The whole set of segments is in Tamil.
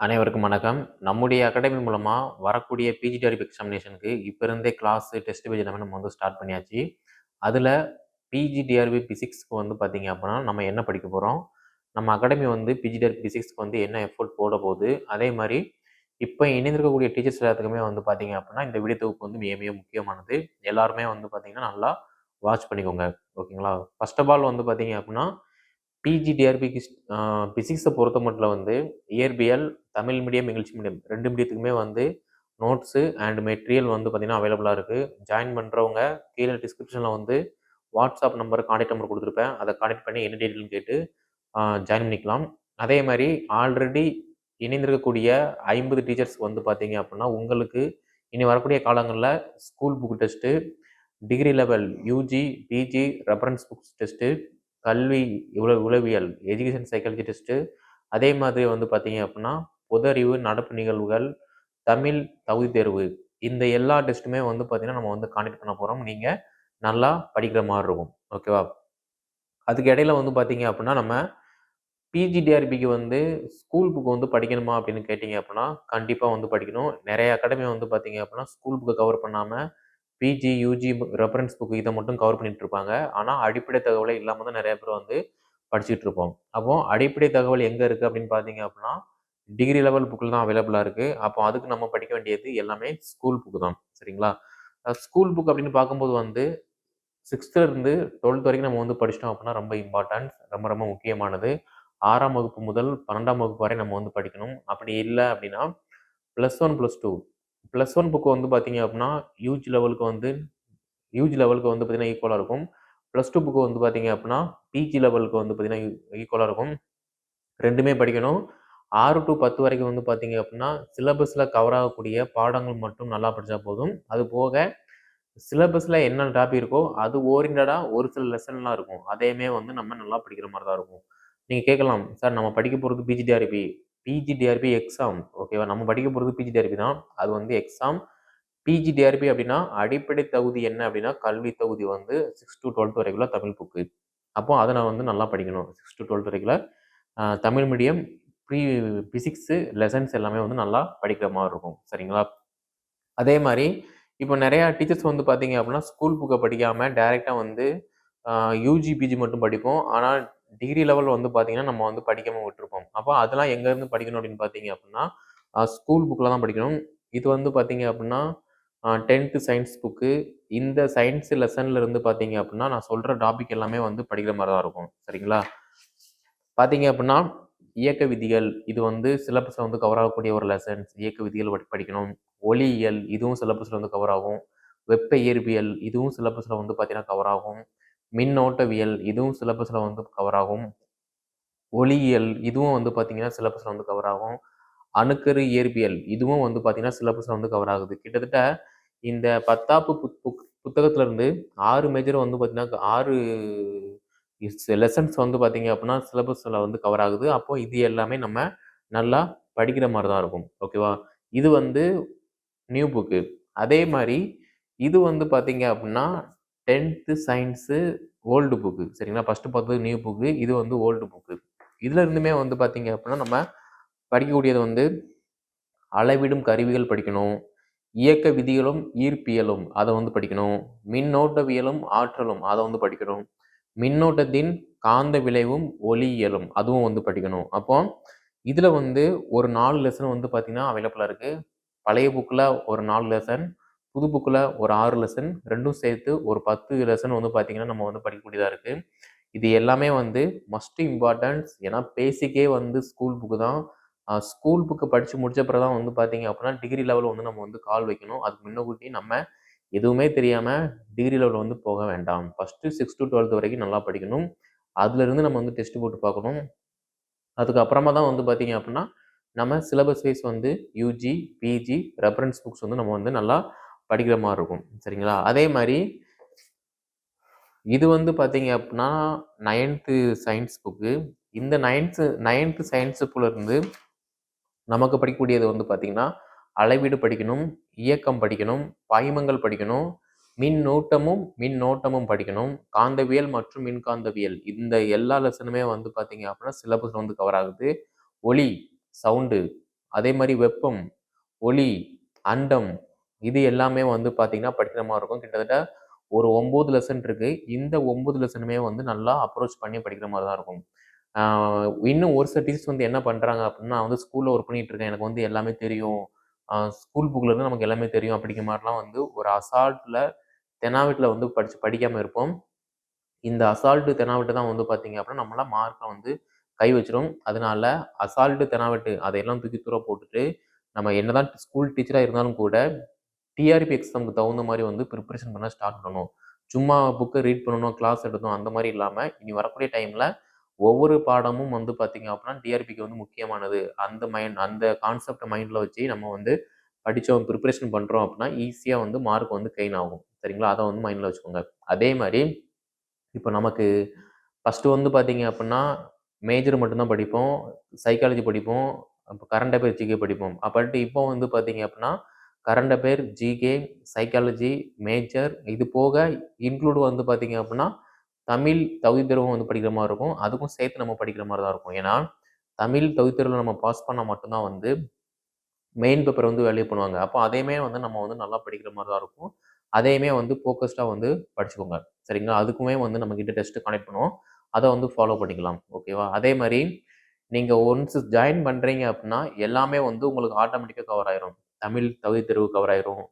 அனைவருக்கும் வணக்கம். நம்முடைய அகாடமி மூலமாக வரக்கூடிய பிஜிடிஆர்பி எக்ஸாமினேஷனுக்கு இப்போ இருந்தே கிளாஸ், டெஸ்ட் பேஜ் எல்லாமே நம்ம வந்து ஸ்டார்ட் பண்ணியாச்சு. அதுல பிஜிடிஆர்பி பிசிக்ஸ்க்கு வந்து பார்த்தீங்க அப்படின்னா, நம்ம என்ன படிக்க போகிறோம் நம்ம அகாடமி வந்து பிஜிடிஆர்பி பிசிக்ஸ்க்கு வந்து என்ன எஃபோர்ட் போட போகுது? அதே மாதிரி இப்போ இணைந்திருக்கக்கூடிய டீச்சர்ஸ் எல்லாத்துக்குமே வந்து பார்த்தீங்க அப்படின்னா, இந்த வீடியோ தொகுப்பு வந்து மிக மிக முக்கியமானது. எல்லாருமே வந்து பார்த்தீங்கன்னா, நல்லா வாட்ச் பண்ணிக்கோங்க. ஓகேங்களா? ஃபர்ஸ்ட் ஆஃப் ஆல் வந்து பார்த்தீங்க அப்படின்னா, பிஜிடிஆர்பி கிஸ் அ பிசிக்ஸ வந்து இயற்பியல், தமிழ் மீடியம், இங்கிலீஷ் மீடியம் ரெண்டு மீடியத்துக்குமே வந்து நோட்ஸு அண்ட் மெட்டீரியல் வந்து பார்த்திங்கன்னா அவைலபிளாக இருக்குது ஜாயின் பண்ணுறவங்க கீழே டிஸ்கிரிப்ஷனில் வந்து வாட்ஸ்அப் நம்பர், கான்டாக்ட் நம்பர் கொடுத்துருப்பேன் அதை கான்டாக்ட் பண்ணி என்ன டீட்டெயில்னு கேட்டு ஜாயின் பண்ணிக்கலாம். அதே மாதிரி ஆல்ரெடி இணைந்திருக்கக்கூடிய 50 டீச்சர்ஸ் வந்து பார்த்தீங்க அப்படின்னா, உங்களுக்கு இனி வரக்கூடிய காலங்களில் school book test, degree level UG PG reference books test, கல்வி உள உளவியல் எஜுகேஷன் சைக்காலஜி டெஸ்ட்டு, அதே மாதிரி வந்து பார்த்தீங்க அப்படின்னா, பொதறிவு நடப்பு நிகழ்வுகள், தமிழ் தகுதி தேர்வு இந்த எல்லா டெஸ்ட்டுமே வந்து பார்த்தீங்கன்னா, நம்ம வந்து கான்டக்ட் பண்ண போகிறோம் நீங்கள் நல்லா படிக்கிற மாதிரி இருக்கும். ஓகேவா? அதுக்கு இடையில வந்து பார்த்தீங்க அப்படின்னா, நம்ம பிஜிடிஆர்பிக்கு வந்து ஸ்கூல் புக் வந்து படிக்கணுமா அப்படின்னு கேட்டிங்க அப்படின்னா, கண்டிப்பாக வந்து படிக்கணும். நிறைய அகாடமி வந்து பார்த்தீங்க அப்படின்னா, ஸ்கூல் புக்கை கவர் பண்ணாமல் பிஜி, யூஜி ரெஃபரன்ஸ் புக் இதை மட்டும் கவர் பண்ணிட்டு இருப்பாங்க. ஆனால் அடிப்படை தகவலை இல்லாமல் தான் நிறைய பேர் வந்து படிச்சுட்டு இருப்போம். அப்போ அடிப்படை தகவல் எங்கே இருக்குது அப்படின்னு பார்த்தீங்க அப்படின்னா, டிகிரி லெவல் புக்கில் தான் அவைலபிளாக இருக்குது அப்போ அதுக்கு நம்ம படிக்க வேண்டியது எல்லாமே ஸ்கூல் புக்கு தான். சரிங்களா? ஸ்கூல் புக் அப்படின்னு பார்க்கும்போது வந்து சிக்ஸ்த்துலேருந்து டுவெல்த் வரைக்கும் நம்ம வந்து படிச்சிட்டோம் அப்படின்னா, ரொம்ப இம்பார்ட்டன்ஸ் ரொம்ப ரொம்ப முக்கியமானது. ஆறாம் வகுப்பு முதல் 12ஆம் வகுப்பு வரை நம்ம வந்து படிக்கணும். அப்படி இல்லை அப்படின்னா, plus one plus two plus one book வந்து பார்த்தீங்க அப்படின்னா, யூஜ் லெவலுக்கு வந்து யூஜ் லெவலுக்கு வந்து பார்த்திங்கன்னா ஈக்குவலாக இருக்கும். ப்ளஸ் டூ புக் வந்து பார்த்தீங்க அப்படின்னா, பிஜி லெவலுக்கு வந்து பார்த்திங்கன்னா ஈக்குவலாக இருக்கும். ரெண்டுமே படிக்கணும். ஆறு டூ 10 வரைக்கும் வந்து பார்த்தீங்க அப்படின்னா, சிலபஸில் கவர் ஆகக்கூடிய பாடங்கள் மட்டும் நல்லா படித்தா போதும். அது போக சிலபஸில் என்ன டாபிக் இருக்கோ, அது ஓரியன்டாக ஒரு சில லெசன்லாம் இருக்கும். அதையுமே வந்து நம்ம நல்லா படிக்கிற மாதிரி தான் இருக்கும். நீங்கள் கேட்கலாம், சார் நம்ம படிக்க போகிறது பிஜிடிஆர்பி. PGTRB exam. ஓகேவா? நம்ம படிக்க போகிறது பிஜிடிஆர்பி தான். அது வந்து எக்ஸாம். பிஜிடிஆர்பி அப்படின்னா, அடிப்படை தகுதி என்ன அப்படின்னா, கல்வி தகுதி வந்து சிக்ஸ் டூ 12த் வரைக்குள்ள தமிழ் புக்கு. அப்போ அதை நான் வந்து நல்லா படிக்கணும். Six to twelfth வரைக்குள்ள Tamil medium, pre physics lessons எல்லாமே வந்து நல்லா படிக்கிற மாதிரி இருக்கும். சரிங்களா? அதே மாதிரி இப்போ நிறையா டீச்சர்ஸ் வந்து பார்த்தீங்க அப்படின்னா, ஸ்கூல் புக்கை படிக்காமல் டைரெக்டாக வந்து யூஜி யுஜி, பிஜி மட்டும் படிப்போம். ஆனால் டிகிரி லெவல் வந்து பார்த்தீங்கன்னா, நம்ம வந்து படிக்காமல் விட்டுருப்போம். அப்போ அதெல்லாம் எங்கேருந்து படிக்கணும் அப்படின்னு பார்த்தீங்க அப்படின்னா, ஸ்கூல் புக்கில் தான் படிக்கணும். இது வந்து பார்த்தீங்க அப்படின்னா, டென்த்து சயின்ஸ் புக்கு. இந்த சயின்ஸ் லெசனில் இருந்து பார்த்தீங்க அப்படின்னா, நான் சொல்கிற டாபிக் எல்லாமே வந்து படிக்கிற மாதிரி தான் இருக்கும். சரிங்களா? பார்த்தீங்க அப்படின்னா, இயக்க விதிகள் இது வந்து சிலபஸில் வந்து கவர் ஆகக்கூடிய ஒரு லெசன்ஸ். இயக்க விதிகள் படிக்கணும். ஒளியியல் இதுவும் சிலபஸில் வந்து கவர் ஆகும். வெப்ப இயற்பியல் இதுவும் சிலபஸில் வந்து பார்த்தீங்கன்னா, கவர் ஆகும். மின்னோட்டவியல் இதுவும் சிலபஸில் வந்து கவர் ஆகும். ஒளியியல் இதுவும் வந்து பார்த்திங்கன்னா சிலபஸில் வந்து கவர் ஆகும். அணுக்கரு இயற்பியல் இதுவும் வந்து பார்த்திங்கன்னா சிலபஸில் வந்து கவர் ஆகுது. கிட்டத்தட்ட இந்த 10ஆப்பு புக் புக் புத்தகத்துல இருந்து 6 மேஜர் வந்து பார்த்திங்கன்னா ஆறு லெசன்ஸ் வந்து பார்த்தீங்க அப்படின்னா, சிலபஸில் வந்து கவர் ஆகுது. அப்போ இது எல்லாமே நம்ம நல்லா படிக்கிற மாதிரி தான் இருக்கும். ஓகேவா? இது வந்து நியூ புக்கு. அதே மாதிரி இது வந்து பார்த்தீங்க அப்படின்னா, 10த் சயின்ஸு ஓல்டு புக்கு. சரிங்களா? ஃபஸ்ட்டு பார்த்தது நியூ புக்கு. இது வந்து ஓல்டு புக்கு. இதில் இருந்துமே வந்து பார்த்தீங்க அப்படின்னா, நம்ம படிக்கக்கூடியது வந்து அளவிடும் கருவிகள் படிக்கணும். இயக்க விதிகளும், ஈர்ப்பியலும் அதை வந்து படிக்கணும். மின்னோட்டவியலும், ஆற்றலும் அதை வந்து படிக்கணும். மின்னோட்டத்தின் காந்த விளைவும், ஒளியியலும் அதுவும் வந்து படிக்கணும். அப்போ இதில் வந்து ஒரு நாலு லெசன் வந்து பார்த்திங்கன்னா அவைலபிளாக இருக்குது பழைய புக்கில் ஒரு நாலு லெசன், புது புக்கில் ஒரு ஆறு லெசன் ரெண்டும் சேர்த்து ஒரு 10 லெசன் வந்து பார்த்தீங்கன்னா, நம்ம வந்து படிக்கக்கூடியதாக இருக்குது இது எல்லாமே வந்து மஸ்ட் இம்பார்ட்டன்ஸ். ஏன்னா பேசிக்கே வந்து ஸ்கூல் புக்கு தான். ஸ்கூல் புக்கு படித்து முடிச்ச பிறகு தான் வந்து பார்த்தீங்க அப்படின்னா, டிகிரி லெவலில் வந்து நம்ம வந்து கால் வைக்கணும். அதுக்கு முன்னக்கூட்டி நம்ம எதுவுமே தெரியாமல் டிகிரி லெவலில் வந்து போக வேண்டாம். ஃபஸ்ட்டு சிக்ஸ் டு டுவெல்த் வரைக்கும் நல்லா படிக்கணும். அதுலேருந்து நம்ம வந்து டெஸ்ட் போட்டு பார்க்கணும். அதுக்கப்புறமா தான் வந்து பார்த்தீங்க அப்படின்னா, நம்ம சிலபஸ் வைஸ் வந்து யூஜி பிஜி ரெஃபரன்ஸ் புக்ஸ் வந்து நம்ம வந்து நல்லா படிக்கிற மாதிரி இருக்கும். சரிங்களா? அதே மாதிரி இது வந்து பார்த்தீங்க அப்படின்னா, நைன்த்து சயின்ஸ் புக்கு. இந்த 9த் 9த் சயின்ஸ் புக்கிலேருந்து நமக்கு படிக்கக்கூடியது வந்து பார்த்திங்கன்னா அளவீடு படிக்கணும், இயக்கம் படிக்கணும், பாய்மங்கள் படிக்கணும், மின் நோட்டமும் மின் நோட்டமும் படிக்கணும், காந்தவியல் மற்றும் மின்காந்தவியல் இந்த எல்லா லெசனுமே வந்து பார்த்தீங்க அப்படின்னா, சிலபஸ் வந்து கவர் ஆகுது. ஒலி, சவுண்டு அதே மாதிரி வெப்பம் ஒளி அண்டம் இது எல்லாமே வந்து பார்த்திங்கன்னா படிக்கிற மாதிரி இருக்கும். கிட்டத்தட்ட ஒரு ஒம்பது லெசன் இருக்குது இந்த ஒம்பது லெசனுமே வந்து நல்லா அப்ரோச் பண்ணி படிக்கிற மாதிரி தான் இருக்கும். இன்னும் ஒரு சில டீச்சர்ஸ் வந்து என்ன பண்ணுறாங்க அப்படின்னா வந்து ஸ்கூலில் ஒர்க் பண்ணிகிட்ருக்கேன் இருக்கேன். எனக்கு வந்து எல்லாமே தெரியும். ஸ்கூல் புக்கில் இருந்து நமக்கு எல்லாமே தெரியும் அப்படிங்கிற மாதிரிலாம் வந்து ஒரு அசால்ட்டில் தெனாவிட்டில் வந்து படித்து படிக்காமல் இருப்போம். இந்த அசால்ட்டு தெனாவிட்டு தான் வந்து பார்த்தீங்க அப்படின்னா நம்மளாம் மார்க்கை வந்து கை வச்சிரும். அதனால அசால்ட்டு தெனாவிட்டு அதையெல்லாம் தூக்கி தூர போட்டுட்டு நம்ம என்னதான் ஸ்கூல் டீச்சராக இருந்தாலும் கூட டிஆர்பி எக்ஸாமுக்கு தகுந்த மாதிரி வந்து ப்ரிப்பரேஷன் பண்ண ஸ்டார்ட் பண்ணணும். சும்மா புக்கை ரீட் பண்ணணும் கிளாஸ் எடுக்கணும் அந்த மாதிரி இல்லாமல் இனி வரக்கூடிய டைமில் ஒவ்வொரு பாடமும் வந்து பார்த்திங்க அப்படின்னா டிஆர்பிக்கு வந்து முக்கியமானது. அந்த மைண்ட் அந்த கான்செப்டை மைண்டில் வச்சு நம்ம வந்து படித்தோம் ப்ரிப்பரேஷன் பண்ணுறோம் அப்படின்னா ஈஸியாக வந்து மார்க் வந்து கெயின் ஆகும். சரிங்களா? அதை வந்து மைண்டில் வச்சுக்கோங்க. அதே மாதிரி இப்போ நமக்கு ஃபஸ்ட்டு வந்து பார்த்தீங்க அப்படின்னா மேஜர் மட்டும்தான் படிப்போம் சைக்காலஜி படிப்போம் அப்போ கரண்ட் அஃபேர் ஜிகே படிப்போம். அப்படின்ட்டு இப்போ வந்து பார்த்திங்க அப்படின்னா current affair GK psychology major இது போக இன்க்ளூடு வந்து பார்த்தீங்க அப்படின்னா தமிழ் தகுதி தேர்வும் வந்து படிக்கிற மாதிரி இருக்கும். அதுக்கும் சேர்த்து நம்ம படிக்கிற மாதிரி தான் இருக்கும். ஏன்னா தமிழ் தகுதி தேர்வில் நம்ம பாஸ் பண்ணால் மட்டும்தான் வந்து மெயின் பேப்பர் வந்து வேல்யூ பண்ணுவாங்க. அப்போ அதையுமே வந்து நம்ம வந்து நல்லா படிக்கிற மாதிரி தான் இருக்கும். அதையுமே வந்து ஃபோக்கஸ்டாக வந்து படிச்சுக்கோங்க. சரிங்களா? அதுக்குமே வந்து நம்ம கிட்ட டெஸ்ட்டு கனெக்ட் பண்ணுவோம். அதை வந்து ஃபாலோ பண்ணிக்கலாம். ஓகேவா அதே மாதிரி நீங்கள் ஒன்ஸ் ஜாயின் பண்ணுறீங்க அப்படின்னா எல்லாமே வந்து உங்களுக்கு ஆட்டோமேட்டிக்காக கவர் ஆயிரும். தமிழ் தகுதி தேர்வு கவர் ஆயிரும்.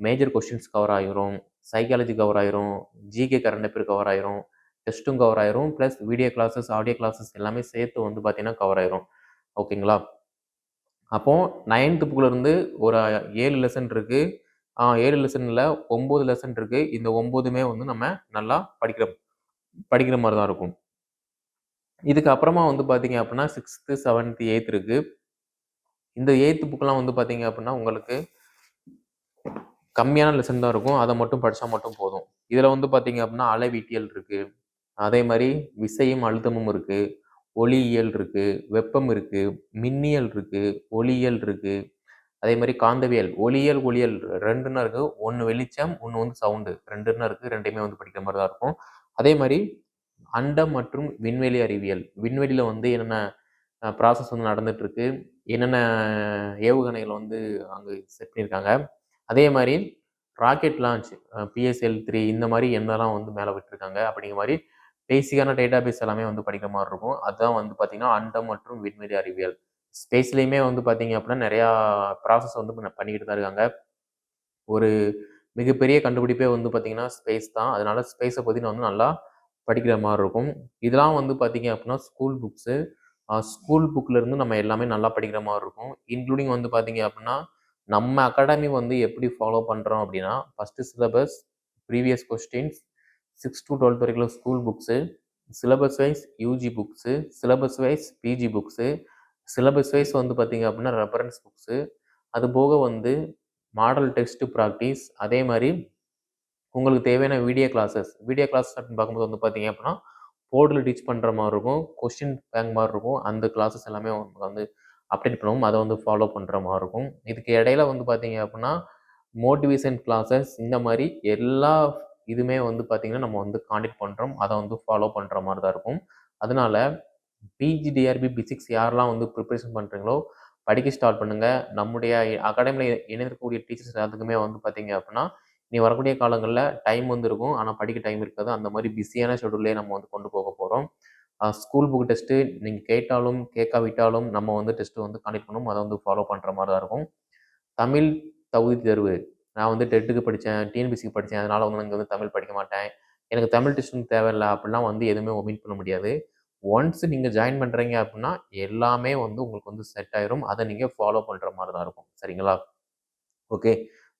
மேஜர் கொஸ்டின்ஸ் கவர் ஆயிரும். சைக்காலஜி கவர் ஆயிரும். ஜிகே கரண்ட் அஃபேர் கவர் ஆயிரும். டெஸ்ட்டும் கவர் ஆயிரும். Plus video classes audio classes எல்லாமே சேர்த்து வந்து பார்த்தீங்கன்னா கவர் ஆயிரும். ஓகேங்களா அப்போது நைன்த்து ஒரு ஏழு லெசன் இருக்குது ஏழு லெசனில் ஒம்பது லெசன் இருக்குது இந்த ஒம்போதுமே வந்து நம்ம நல்லா படிக்கிற படிக்கிற மாதிரி தான் இருக்கும். இதுக்கு அப்புறமா வந்து பார்த்தீங்க அப்படின்னா சிக்ஸ்த்து செவன்த்து எயித் இருக்குது இந்த எயித்து புக்கெலாம் வந்து பார்த்தீங்க அப்படின்னா உங்களுக்கு கம்மியான லெசன் தான் இருக்கும். அதை மட்டும் படித்தா மட்டும் போதும். இதில் வந்து பார்த்தீங்க அப்படின்னா அளவீட்டியல் இருக்குது அதே மாதிரி விசையும் அழுத்தமும் இருக்குது ஒளியியல் இருக்குது வெப்பம் இருக்குது மின்னியல் இருக்குது ஒளியியல் இருக்குது அதே மாதிரி காந்தவியல். ஒளியியல் ஒளியல் ரெண்டுன்னா இருக்குது ஒன்று வெளிச்சம் ஒன்று வந்து சவுண்டு ரெண்டுன்னா இருக்குது ரெண்டையுமே வந்து படிக்கிற மாதிரி தான் இருக்கும். அதே மாதிரி அண்டம் மற்றும் விண்வெளி அறிவியல். விண்வெளியில் வந்து என்னென்ன ப்ராசஸ் வந்து நடந்துகிட்ருக்கு என்னென்ன ஏவுகணைகள் வந்து அங்கே செட் பண்ணியிருக்காங்க. அதே மாதிரி ராக்கெட் லான்ச் பிஎஸ்எல் த்ரீ இந்த மாதிரி என்னெல்லாம் வந்து மேலே விட்டுருக்காங்க. அப்படிங்கிற மாதிரி பேசிக்கான டேட்டாபேஸ் எல்லாமே வந்து படிக்கிற மாதிரி இருக்கும். அதுதான் வந்து பார்த்திங்கன்னா அண்டம் மற்றும் விண்வெளி அறிவியல். ஸ்பேஸ்லேயுமே வந்து பார்த்திங்க அப்படின்னா நிறையா ப்ராசஸ் வந்து பண்ணிக்கிட்டு தான் இருக்காங்க. ஒரு மிகப்பெரிய கண்டுபிடிப்பே வந்து பார்த்திங்கன்னா ஸ்பேஸ் தான். அதனால் ஸ்பேஸை பற்றி நான் வந்து நல்லா படிக்கிற மாதிரி இருக்கும். இதெல்லாம் வந்து பார்த்தீங்க அப்படின்னா ஸ்கூல் புக்ஸு ஸ்கூல் புக்லேருந்து நம்ம எல்லாமே நல்லா படிக்கிற மாதிரி இருக்கும். இன்க்ளூடிங் வந்து பார்த்தீங்க அப்படின்னா நம்ம அகாடமி வந்து எப்படி ஃபாலோ பண்ணுறோம் அப்படின்னா first syllabus previous questions six to twelfth வரைக்கும் school books syllabus wise UG books syllabus wise PG books syllabus wise வந்து பார்த்தீங்க அப்படின்னா ரெஃபரன்ஸ் புக்ஸு அது போக வந்து மாடல் டெஸ்ட் ப்ராக்டிஸ் அதே மாதிரி உங்களுக்கு தேவையான வீடியோ கிளாஸஸ் வீடியோ கிளாஸஸ் அப்படின்னு பார்க்கும்போது வந்து பார்த்தீங்க அப்படின்னா போர்டில் டீச் பண்ணுற மாதிரி இருக்கும். கொஸ்டின் பேங்க் மாதிரி இருக்கும். அந்த கிளாஸஸ் எல்லாமே வந்து அப்டேட் பண்ணுவோம் அதை வந்து ஃபாலோ பண்ணுற மாதிரி இருக்கும். இதுக்கு இடையில வந்து பார்த்தீங்க அப்படின்னா மோட்டிவேஷன் கிளாஸஸ் இந்த மாதிரி எல்லா இதுவுமே வந்து பார்த்தீங்கன்னா நம்ம வந்து காண்டக்ட் பண்ணுறோம் அதை வந்து ஃபாலோ பண்ணுற மாதிரி தான் இருக்கும். அதனால பிஜிடிஆர்பி பிசிக்ஸ் யாரெல்லாம் வந்து ப்ரிப்பரேஷன் பண்ணுறீங்களோ படிக்க ஸ்டார்ட் பண்ணுங்கள் நம்முடைய அகாடமியில் இணைந்திருக்கக்கூடிய டீச்சர்ஸ் எல்லாத்துக்குமே வந்து பார்த்தீங்க அப்படின்னா நீ வரக்கூடிய காலங்களில் டைம் வந்து இருக்கும். ஆனால் படிக்க டைம் இருக்காது. அந்த மாதிரி பிஸியான ஷெடியூல்லே நம்ம வந்து கொண்டு போக போகிறோம் ஸ்கூல் புக் டெஸ்ட்டு நீங்கள் கேட்டாலும் கேட்காவிட்டாலும் நம்ம வந்து டெஸ்ட்டு வந்து கண்டக்ட் பண்ணணும் அதை வந்து ஃபாலோ பண்ணுற மாதிரி தான் இருக்கும். தமிழ் தகுதி தேர்வு. நான் வந்து டெட்டுக்கு படித்தேன் டிஎன்பிசிக்கு படித்தேன் அதனால் வந்து நான் வந்து தமிழ் படிக்க மாட்டேன். எனக்கு தமிழ் டெஸ்ட் தேவையில்லை. அப்படிலாம் வந்து எதுவுமே ஒமிட் பண்ண முடியாது. ஒன்ஸ் நீங்கள் ஜாயின் பண்ணுறீங்க அப்படின்னா எல்லாமே வந்து உங்களுக்கு வந்து செட் ஆயிரும். அதை நீங்கள் ஃபாலோ பண்ணுற மாதிரி தான் இருக்கும். சரிங்களா? ஓகே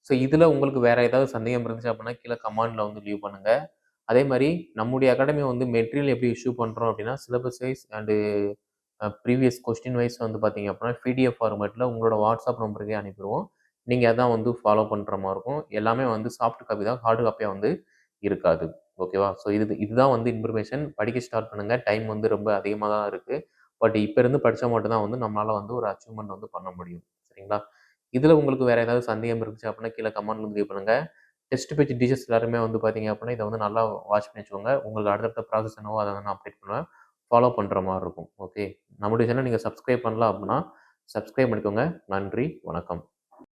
ஸோ இதில் உங்களுக்கு வேறு ஏதாவது சந்தேகம் இருந்துச்சு அப்படின்னா கீழே கமெண்டில் வந்து லீவ் பண்ணுங்கள் அதே மாதிரி நம்முடைய அகாடமி வந்து மெட்டீரியல் எப்படி இஷ்யூ பண்ணுறோம் அப்படின்னா syllabus wise and previous question wise வந்து பார்த்தீங்க அப்படின்னா பிடிஎஃப் ஃபார்மேட்டில் உங்களோட வாட்ஸ்அப் நம்பருக்கே அனுப்பிடுவோம். நீங்கள் அதான் வந்து ஃபாலோ பண்ணுற மாதிரி இருக்கும். எல்லாமே வந்து சாஃப்ட் காப்பி தான் ஹார்டு காப்பியாக வந்து இருக்காது. ஓகேவா ஸோ இது இதுதான் வந்து இன்ஃபர்மேஷன் படிக்க ஸ்டார்ட் பண்ணுங்கள் டைம் வந்து ரொம்ப அதிகமாக தான் இருக்குது பட் இப்போ இருந்து படித்தா மட்டும்தான் வந்து நம்மளால் வந்து ஒரு அச்சீவ்மெண்ட் வந்து பண்ண முடியும். சரிங்களா? இதில் உங்களுக்கு வேறு ஏதாவது சந்தேகம் இருந்துச்சு அப்படின்னா கீழே கமெண்ட் வந்து பண்ணுங்கள் டெஸ்ட் பேஜ் டீச்சர்ஸ் எல்லாருமே வந்து பார்த்தீங்க அப்படின்னா இதை வந்து நல்லா வாட்ச் பண்ணி வச்சுக்கோங்க. உங்களுக்கு அடுத்தடுத்த ப்ராசஸ் என்னவோ அதை நான் அப்டேட் பண்ணுவேன். ஃபாலோ பண்ணுற மாதிரி இருக்கும். ஓகே நம்முடைய சேனல் நீங்கள் சப்ஸ்கிரைப் பண்ணலாம் அப்படின்னா சப்ஸ்கிரைப் பண்ணிக்கோங்க. நன்றி வணக்கம்.